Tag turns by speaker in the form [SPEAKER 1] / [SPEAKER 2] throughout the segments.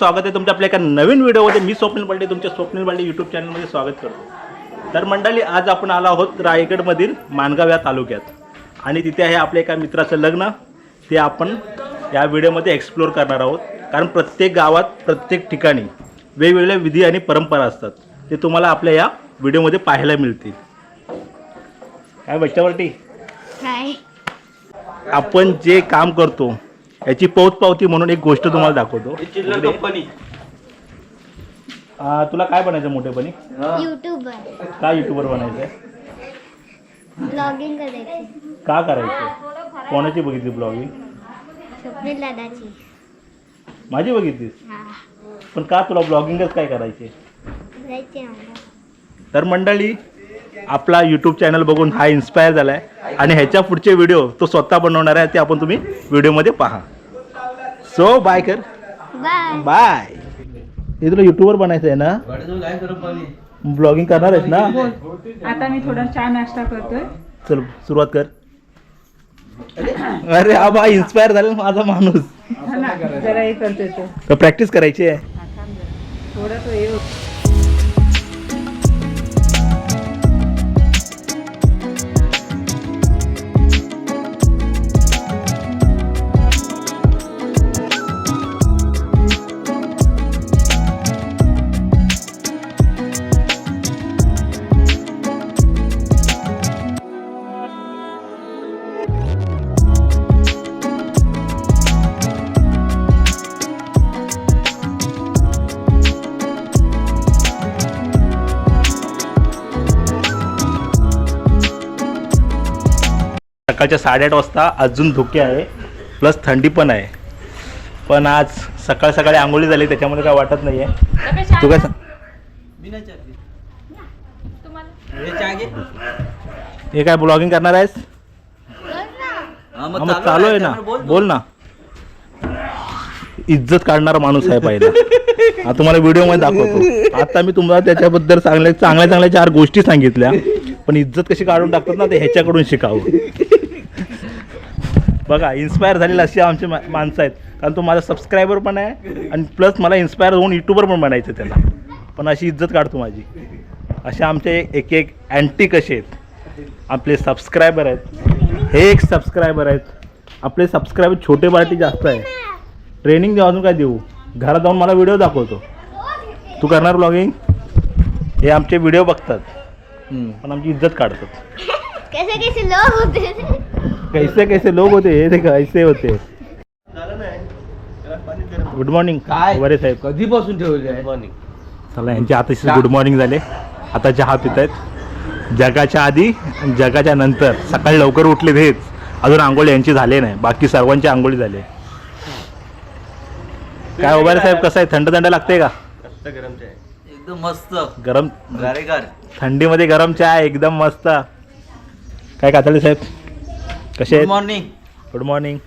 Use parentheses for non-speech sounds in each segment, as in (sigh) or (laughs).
[SPEAKER 1] स्वागत आहे तुमच्या आपल्या एका नवीन व्हिडिओमध्ये. मी स्वप्नील पांडे तुमच्या स्वप्नील पांडे यूट्यूब चॅनलमध्ये स्वागत करतो. तर मंडळी आज आपण आलो आहोत रायगडमधील माणगाव या तालुक्यात. आणि तिथे आहे आपल्या एका मित्राचं लग्न. ते आपण या व्हिडिओमध्ये एक्सप्लोअर करणार आहोत. कारण प्रत्येक गावात प्रत्येक ठिकाणी वेगवेगळ्या विधी आणि परंपरा असतात. ते तुम्हाला आपल्या या व्हिडिओमध्ये पाहायला मिळतील. काय बच्चावरती आपण जे काम करतो याची पोचपावती म्हणून एक गोष्ट तुम्हाला दाखवतो.
[SPEAKER 2] चिल्लर कंपनी
[SPEAKER 1] आ, तुला काय बनायचं मोठेपणी
[SPEAKER 3] युट्यूबर
[SPEAKER 1] काय युट्यूबर बनायचं
[SPEAKER 3] ब्लॉगिंग करायची.
[SPEAKER 1] का करायचं कोणाची बघितली ब्लॉगिंग
[SPEAKER 3] स्वप्नील दादाची.
[SPEAKER 1] माझी बघितलीस?
[SPEAKER 3] हा.
[SPEAKER 1] पण का तुला ब्लॉगिंगच काय करायचे
[SPEAKER 3] करायची आम्हाला.
[SPEAKER 1] तर मंडळी आपला यूट्यूब चॅनल बघून हा इन्स्पायर झाला आहे आणि ह्याच्या पुढचे व्हिडिओ तो स्वतः बनवणार आहे ते आपण तुम्ही व्हिडिओमध्ये पहा. सो बाय कर.
[SPEAKER 3] बाय
[SPEAKER 1] बाय हे तुला युट्यूबर बनायचं आहे ना? ब्लॉगिंग करणार आहेस ना?
[SPEAKER 4] आता मी थोडा चहा नाश्ता करतोय.
[SPEAKER 1] चल सुरुवात कर. अरे हा बा इन्स्पायर झाला माझा माणूस.
[SPEAKER 4] जरा हे करतोय
[SPEAKER 1] प्रॅक्टिस करायची आहे?
[SPEAKER 4] हा. थोडा तो
[SPEAKER 1] सकाळच्या साडेआठ वाजता अजून धुके आहे प्लस थंडी पण आहे. पण आज सकाळ सकाळी आंघोळी झाली त्याच्यामुळे काय वाटत नाही आहे तू काय सांग? हे काय ब्लॉगिंग करणार आहेस? मग चालू आहे ना. बोल ना. इज्जत काढणारा माणूस आहे पहिला. हा तुम्हाला व्हिडिओमध्ये दाखवतो. आता मी तुम्हाला त्याच्याबद्दल चांगल्या चांगल्या चांगल्या चार गोष्टी सांगितल्या. पण इज्जत कशी काढून टाकतात ना ते ह्याच्याकडून शिकावं. बघा इन्स्पायर झालेले अशी आमची मा- माणसं आहेत. कारण तो माझा सबस्क्रायबर पण आहे आणि प्लस मला इन्स्पायर होऊन युट्यूबर पण बनायचं त्याला. पण अशी इज्जत काढतो माझी. असे आमचे एक एक अँटी कसे आहेत. आपले सबस्क्रायबर आहेत. हे एक सबस्क्रायबर आहेत. आपले सबस्क्रायबर छोटे पार्टी जास्त आहे. ट्रेनिंग देऊ अजून काय देऊ? घरात जाऊन मला व्हिडिओ दाखवतो. तू करणार ब्लॉगिंग हे आमचे व्हिडिओ बघतात. पण आमची इज्जत काढतात. (laughs)
[SPEAKER 3] कैसे कैसे लोग होते थे
[SPEAKER 1] कैसे कैसे लोक होते हे। देखा ऐसे होते गुड मॉर्निंग
[SPEAKER 2] काय?
[SPEAKER 1] वरे साहेब.
[SPEAKER 2] कधीपासून ठेवले आहे?
[SPEAKER 1] चला यांचे आता गुड मॉर्निंग झाले. आता चहा पित आहेत. जगाच्या आधी जगाच्या नंतर. सकाळी लवकर उठले हेच अजून आंघोळी यांची झाले नाही. बाकी सर्वांची आंघोळी झाले. काय उभारे साहेब कसं आहे? थंड थंड लागते का?
[SPEAKER 2] एकदम मस्त.
[SPEAKER 1] गरम
[SPEAKER 2] गारेगार.
[SPEAKER 1] थंडीमध्ये गरम चहा एकदम मस्त. काय कातळे साहेब? कसे
[SPEAKER 2] गुड
[SPEAKER 1] आहेत
[SPEAKER 2] मॉर्निंग
[SPEAKER 1] गुड मॉर्निंग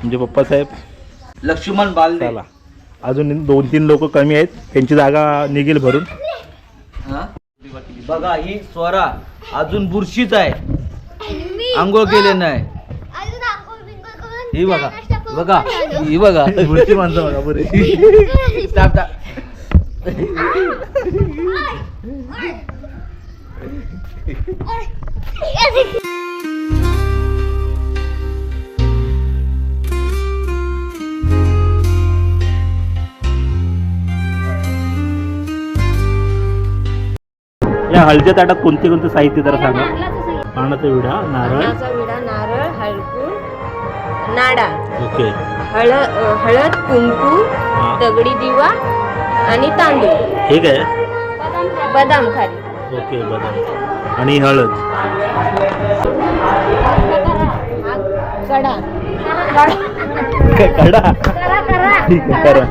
[SPEAKER 1] म्हणजे पप्पा साहेब?
[SPEAKER 2] लक्ष्मण बालदे.
[SPEAKER 1] चला. अजून दोन तीन लोक कमी आहेत. त्यांची जागा निघेल भरून.
[SPEAKER 2] हा? बघा ही स्वरा अजून बुरशीच आहे.
[SPEAKER 3] मी
[SPEAKER 2] आंघोळ केले नाही.
[SPEAKER 3] अजून आंघोळ बिंघोळ करून
[SPEAKER 2] ही बघा
[SPEAKER 3] चहा नाश्ता करून
[SPEAKER 2] बघा
[SPEAKER 3] आलो.
[SPEAKER 2] ही बघा. (laughs)
[SPEAKER 1] पुढची माणसं बघा बरे. (laughs) या हळदीच्या ताटात कोणते कोणते साहित्य जरा सांगा पानाचा विडा नारळ
[SPEAKER 5] पानाचा विडा नारळ हळकूळ नाडा
[SPEAKER 1] ओके
[SPEAKER 5] हळ हळद कुंकू
[SPEAKER 1] हा.
[SPEAKER 5] दगडी दिवा आणि तांदूळ
[SPEAKER 1] हे काय
[SPEAKER 5] बदाम खारी
[SPEAKER 1] ओके बदाम आणि हळद
[SPEAKER 5] कडा
[SPEAKER 1] कडा ठीक आहे करा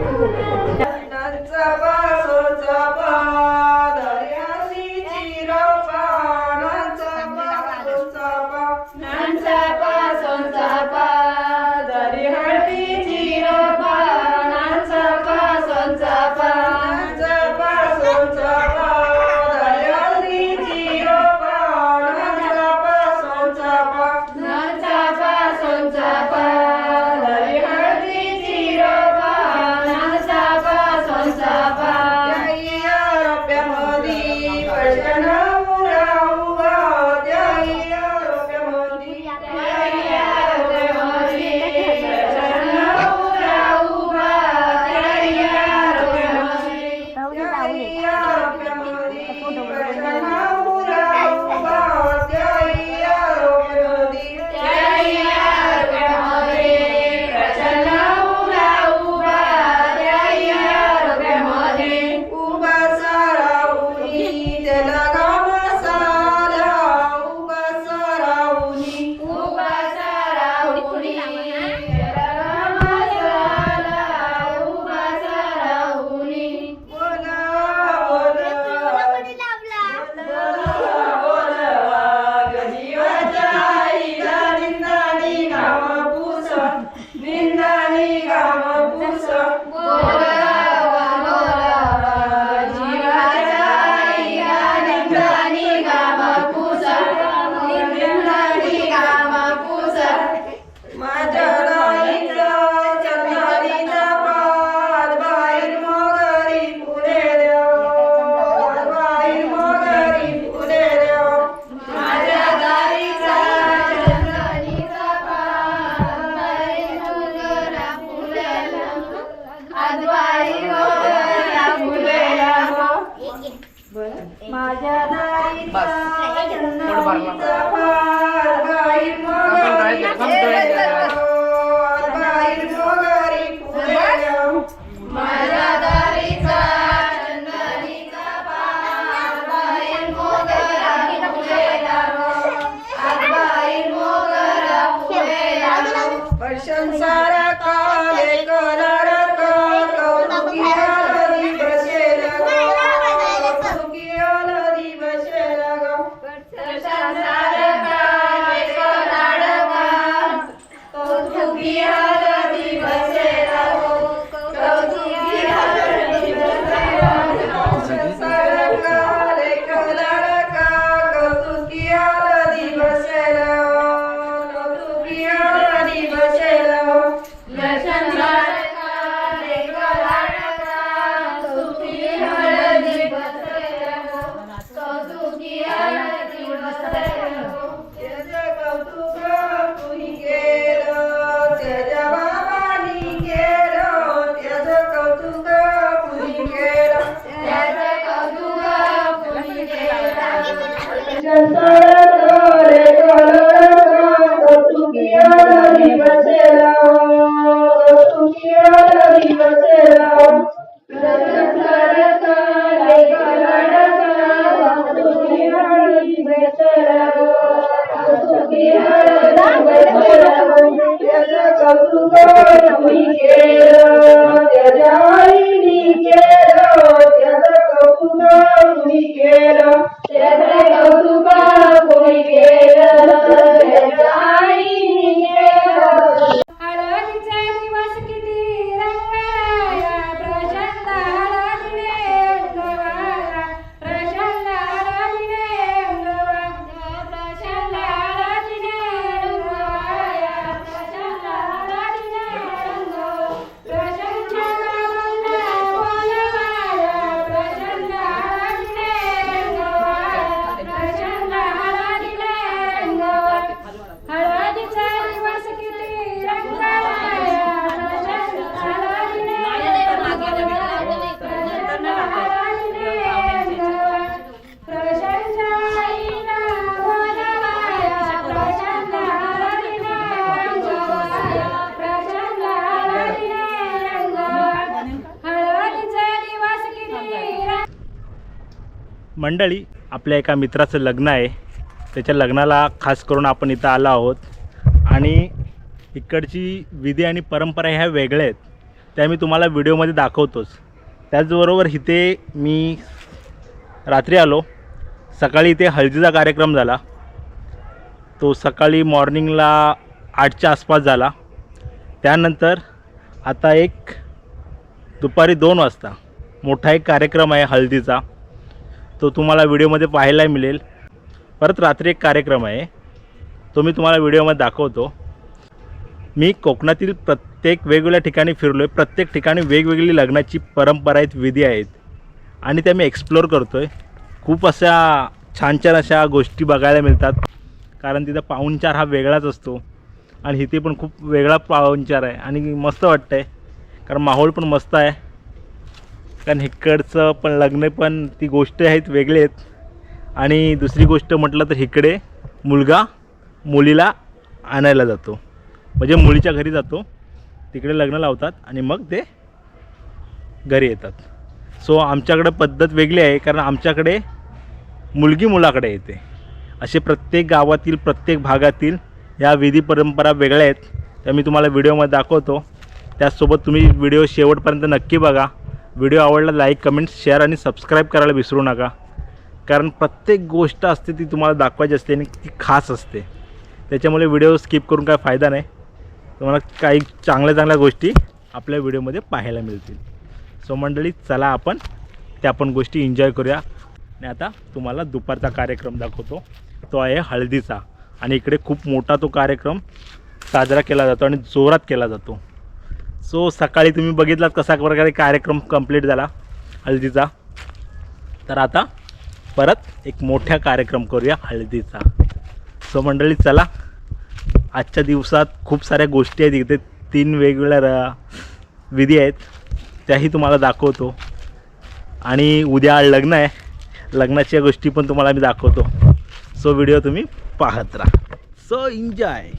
[SPEAKER 1] मंडळी आपल्या एका मित्राचं लग्न आहे. त्याच्या लग्नाला खास करून आपण इथं आलो आहोत. आणि इकडची विधी आणि परंपरा ह्या वेगळ्या आहेत. त्या मी तुम्हाला व्हिडिओमध्ये दाखवतोच. त्याचबरोबर इथे मी रात्री आलो. सकाळी इथे हळदीचा कार्यक्रम झाला. तो सकाळी मॉर्निंगला आठच्या आसपास झाला. त्यानंतर आता एक दुपारी दोन वाजता मोठा एक कार्यक्रम आहे हळदीचा. तो तुम्हाला व्हिडिओमध्ये पाहायला मिळेल. परत रात्री एक कार्यक्रम आहे. तो मी तुम्हाला व्हिडिओमध्ये दाखवतो. मी कोकणातील प्रत्येक वेगवेगळ्या ठिकाणी फिरलो आहे प्रत्येक ठिकाणी वेगवेगळी लग्नाची परंपरा आहेत विधी आहेत. आणि त्या मी एक्सप्लोअर करतो आहे खूप अशा छान छान अशा गोष्टी बघायला मिळतात. कारण तिथं पाहुणचार हा वेगळाच असतो. आणि इथे पण खूप वेगळा पाहुणचार आहे. आणि मस्त वाटतं आहे कारण माहोल पण मस्त आहे. कारण इकडचं पण लग्न पण ती गोष्ट आहेत वेगळे आहेत आणि दुसरी गोष्ट म्हटलं तर इकडे मुलगा मुलीला आणायला जातो. म्हणजे मुलीच्या घरी जातो. तिकडे लग्न लावतात आणि मग ते घरी येतात. सो आमच्याकडे पद्धत वेगळी आहे. कारण आमच्याकडे मुलगी मुलाकडे येते. असे प्रत्येक गावातील प्रत्येक भागातील ह्या विधी परंपरा वेगळ्या आहेत. त्या मी तुम्हाला व्हिडिओमध्ये दाखवतो. त्याचसोबत तुम्ही व्हिडिओ शेवटपर्यंत नक्की बघा. व्हिडिओ आवडला लाईक कमेंट शेअर आणि सबस्क्राईब करायला विसरू नका. कारण प्रत्येक गोष्ट असते ती तुम्हाला दाखवायची असते आणि ती खास असते. त्याच्यामुळे व्हिडिओ स्किप करून काय फायदा नाही. तुम्हाला काही चांगल्या चांगल्या गोष्टी आपल्या व्हिडिओमध्ये पाहायला मिळतील. सो मंडळी चला आपण त्या पण गोष्टी एन्जॉय करूया. आणि आता तुम्हाला दुपारचा कार्यक्रम दाखवतो. तो आहे हळदीचा. आणि इकडे खूप मोठा तो कार्यक्रम साजरा केला जातो आणि जोरात केला जातो. सो सकाळी तुम्ही बघितलात कसा प्रकारे कार्यक्रम कंप्लीट झाला हळदीचा. तर आता परत एक मोठ्या कार्यक्रम करूया हळदीचा. सो मंडळी चला. आजच्या दिवसात खूप साऱ्या गोष्टी आहेत. इथे तीन वेगवेगळ्या र विधी आहेत. त्याही तुम्हाला दाखवतो. आणि उद्या लग्न आहे. लग्नाच्या गोष्टी पण तुम्हाला मी दाखवतो. सो व्हिडिओ तुम्ही पाहत राहा. So enjoy.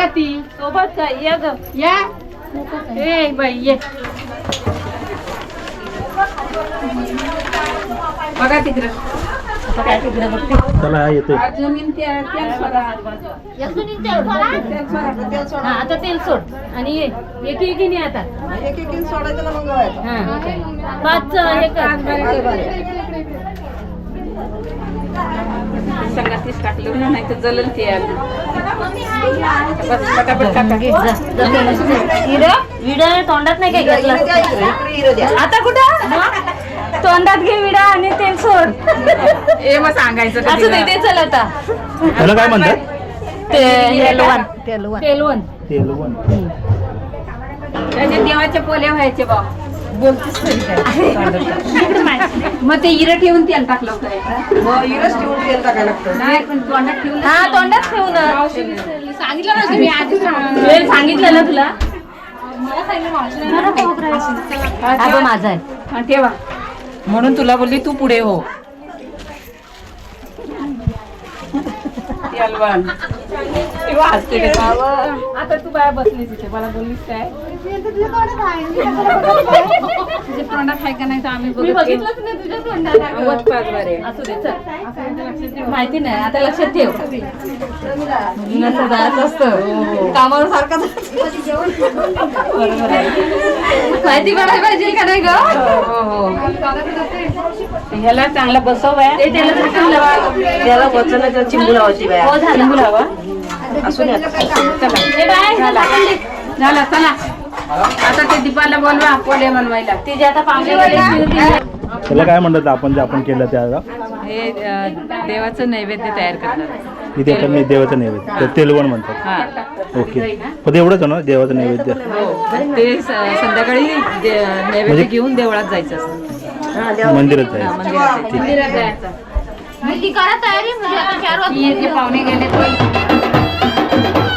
[SPEAKER 4] सांगा ती.
[SPEAKER 5] सोबत काय ये ग.
[SPEAKER 4] या. ए बाई ये. बघा तिकडं.
[SPEAKER 1] चला
[SPEAKER 4] जमीन त्या त्या
[SPEAKER 3] तेल सोडा.
[SPEAKER 5] हा आता तेल सोड. आणि ये एक एक नाही आता. हा पाच हे कर.
[SPEAKER 4] संगातीच टाकलं ना नाही तर जलल ते आधी.
[SPEAKER 5] तोंडात नाही काय घेतलं आता कुठं तोंडात घे विडा आणि तेल सोड
[SPEAKER 4] ए मग सांगायचं
[SPEAKER 5] असं ते ते चल आता
[SPEAKER 1] त्याला काय म्हणतात?
[SPEAKER 5] तेलवन तेलवन
[SPEAKER 1] तेलवण.
[SPEAKER 4] त्याचे देवाचे पोले व्हायचे बा. बोलतेस तरी काय? मग ते इरं ठेवून तेल टाकलं होतं नाही पण तोंडात ठेवून
[SPEAKER 5] हा तोंडात ठेवून.
[SPEAKER 4] सांगितलं ना तुम्ही आधी
[SPEAKER 5] वेळ सांगितलं ना तुला? हा तो माझा आहे
[SPEAKER 4] हा, ठेवा म्हणून तुला बोलली तू पुढे हो. आता तू बाया बसली तिथे मला बोललीस काय? तुझ्या तोंडात आहे का नाही तर आम्ही
[SPEAKER 5] मी
[SPEAKER 4] बघत
[SPEAKER 5] बघितलंच नाही तुझ्या तोंडात
[SPEAKER 4] आवाज पाच बारे.
[SPEAKER 5] असू दे चल. माहिती नाही आता लक्षात ठेव. मुलींना जायचं असतं. कामावर सारखं माहिती पडायला पाहिजे का नाही ग?
[SPEAKER 4] हो हो. ह्याला चांगला बसव
[SPEAKER 5] त्याला
[SPEAKER 2] वचनाचा चिंबू लावायची बाया.
[SPEAKER 5] हो झालं.
[SPEAKER 4] लावा.
[SPEAKER 2] असू द्या
[SPEAKER 4] चला.
[SPEAKER 5] हे.
[SPEAKER 4] झाला. चला. आता ते दीपाला बोलवा पोले बनवायला.
[SPEAKER 5] तिचे आता शिवतील.
[SPEAKER 1] त्याला काय म्हणतात आपण जे आपण केलं त्याला?
[SPEAKER 4] हे देवाचं नैवेद्य तयार करणार
[SPEAKER 1] इथे नाही देवाचं नैवेद्य. तेलवण म्हणतात.
[SPEAKER 4] हा.
[SPEAKER 1] ओके. पण एवढंच ना देवाचं नैवेद्य?
[SPEAKER 4] हो. ते स- संध्याकाळी नैवेद्य घेऊन देवळात जायचं असतं.
[SPEAKER 1] मंदिरात
[SPEAKER 4] हा,
[SPEAKER 1] जायचं.
[SPEAKER 4] मंदिरात जायचं.
[SPEAKER 3] तयारी म्हणजे
[SPEAKER 4] पाहुणे गेले तर Thank you.